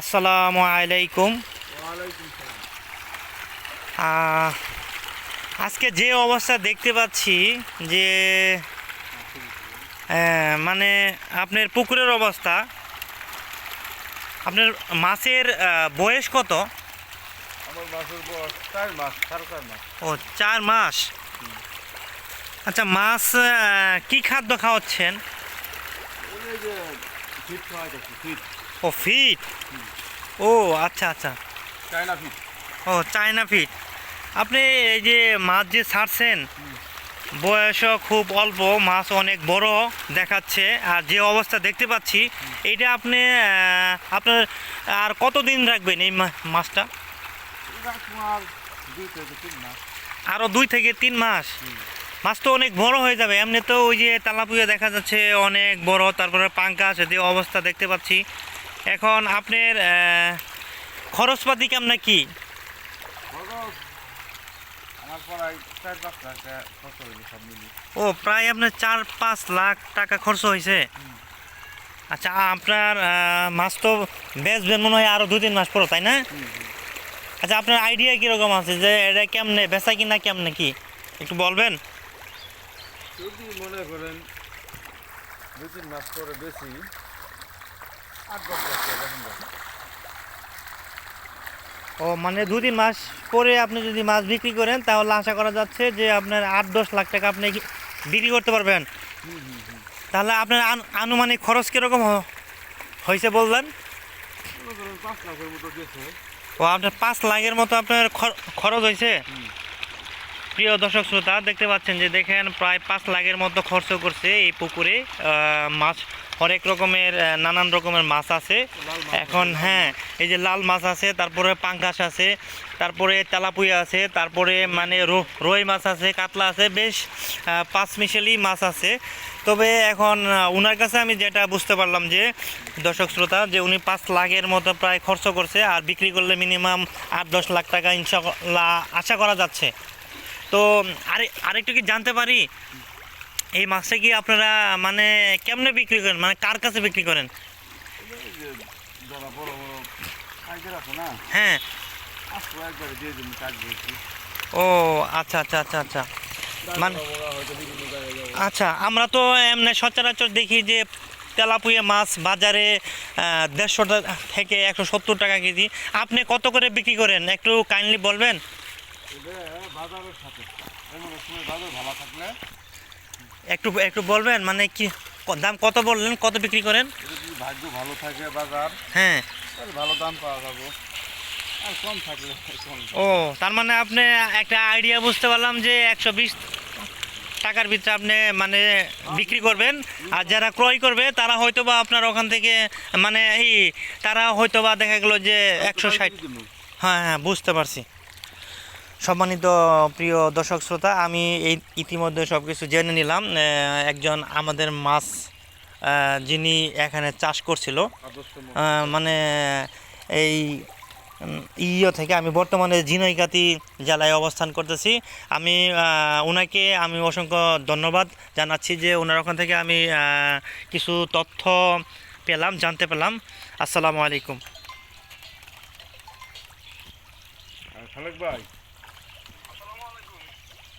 আসসালামু আলাইকুম। আজকে যে অবস্থা দেখতে পাচ্ছি যে মানে আপনার পুকুরের অবস্থা আপনার মাছের বয়স কত? ও চার মাস? আচ্ছা মাছ কি খাদ্য খাওয়াচ্ছেন? ও ফিট? ও আচ্ছা আচ্ছা। China fit. ও চায়না ফিট। আপনি এই যে মাছ যে ছাড়ছেন বয়সও খুব অল্প মাছ অনেক বড় দেখাচ্ছে আর যে অবস্থা দেখতে পাচ্ছি এইটা আপনি আপনার আর কতদিন রাখবেন এই মাছটা? এটা তোমার দুই থেকে তিন মাস। আরও দুই থেকে তিন মাস মাছ তো অনেক বড় হয়ে যাবে এমনি তো ওই যে তালাপুয়া দেখা যাচ্ছে অনেক বড় তারপরে পাঙ্কা আছে যে অবস্থা দেখতে পাচ্ছি। এখন আপনার খরচপাতি কেমন কি? ও প্রায় আপনার চার পাঁচ লাখ টাকা খরচ হয়েছে আচ্ছা আপনার মাছ তো বেচবেন মনে হয় আরও দু তিন মাস পর তাই না? আচ্ছা আপনার আইডিয়া কীরকম আছে যে এটা কেমনে বেচা কিনা কেমনে কি? একটু বলবেন? যদি মনে করেন দুই তিন মাস পরে বেশি আট দশ লাখ টাকা দেখেন যাবে ও মানে দু তিন মাস পরে আপনি যদি মাছ বিক্রি করেন তাহলে আশা করা যাচ্ছে যে আপনার আট দশ লাখ টাকা আপনি বিক্রি করতে পারবেন। তাহলে আপনার আনু- আনুমানিক খরচ কীরকম হয়েছে বললেন? ও আপনার পাঁচ লাখের মতো আপনার খর- খরচ হয়েছে। প্রিয় দর্শক শ্রোতা, দেখতে পাচ্ছেন যে দেখেন প্রায় পাঁচ লাখের মতো খরচ করছে এই পুকুরে। মাছ হরেক রকমের নানান রকমের মাছ আছে। এখন হ্যাঁ এই যে লাল মাছ আছে, তারপরে পাঙ্কাশ আছে, তারপরে তেলাপুয়া আছে, তারপরে মানে রুই মাছ আছে, কাতলা আছে, বেশ পাঁচ মিশেলি মাছ আছে। তবে এখন ওনার কাছে আমি যেটা বুঝতে পারলাম যে, দর্শক শ্রোতা, যে উনি পাঁচ লাখের মতো প্রায় খরচ করছে আর বিক্রি করলে মিনিমাম আট দশ লাখ টাকা ইনশাল্লাহ আশা করা যাচ্ছে। তো আরে, আরেকটু কি জানতে পারি? এই মাছটা কি আপনারা মানে কেমনে বিক্রি করেন? মানে কার কাছে বিক্রি করেন? হ্যাঁ। ও আচ্ছা আচ্ছা আচ্ছা আচ্ছা। মানে- আচ্ছা আমরা তো এমনি সচরাচর দেখি যে তেলাপুয়া মাছ বাজারে দেড়শো থেকে একশো সত্তর টাকা কেজি। আপনি কত করে বিক্রি করেন? একটু কাইন্ডলি বলবেন? বাজারের সাথে। এমন সময় বাজার ভালো থাকলে একটু একটু বলবেন মানে কি দাম কত বললেন কত বিক্রি করেন? যদি ভাগ্য ভালো থাকে বাজার হ্যাঁ। তাহলে ভালো দাম পাওয়া যাবে। আর কম থাকলে ও তার মানে আপনি একটা আইডিয়া বুঝতে পারলাম যে একশো বিশ টাকার ভিতরে আপনি মানে বিক্রি করবেন। আর যারা ক্রয় করবে তারা হয়তো বা আপনার ওখান থেকে মানে এই তারা হয়তো বা দেখা গেলো যে একশো ষাট। হ্যাঁ হ্যাঁ বুঝতে পারছি। সম্মানিত প্রিয় দর্শক শ্রোতা আমি এই ইতিমধ্যে সব কিছু জেনে নিলাম একজন আমাদের মাছ যিনি এখানে চাষ করছিল। মানে এই ইয়ে থেকে আমি বর্তমানে ঝিনাইকাতি জেলায় অবস্থান করতেছি। আমি ওনাকে আমি অসংখ্য ধন্যবাদ জানাচ্ছি যে ওনার ওখান থেকে আমি কিছু তথ্য পেলাম জানতে পেলাম। আসসালামু আলাইকুম। খালেক ভাই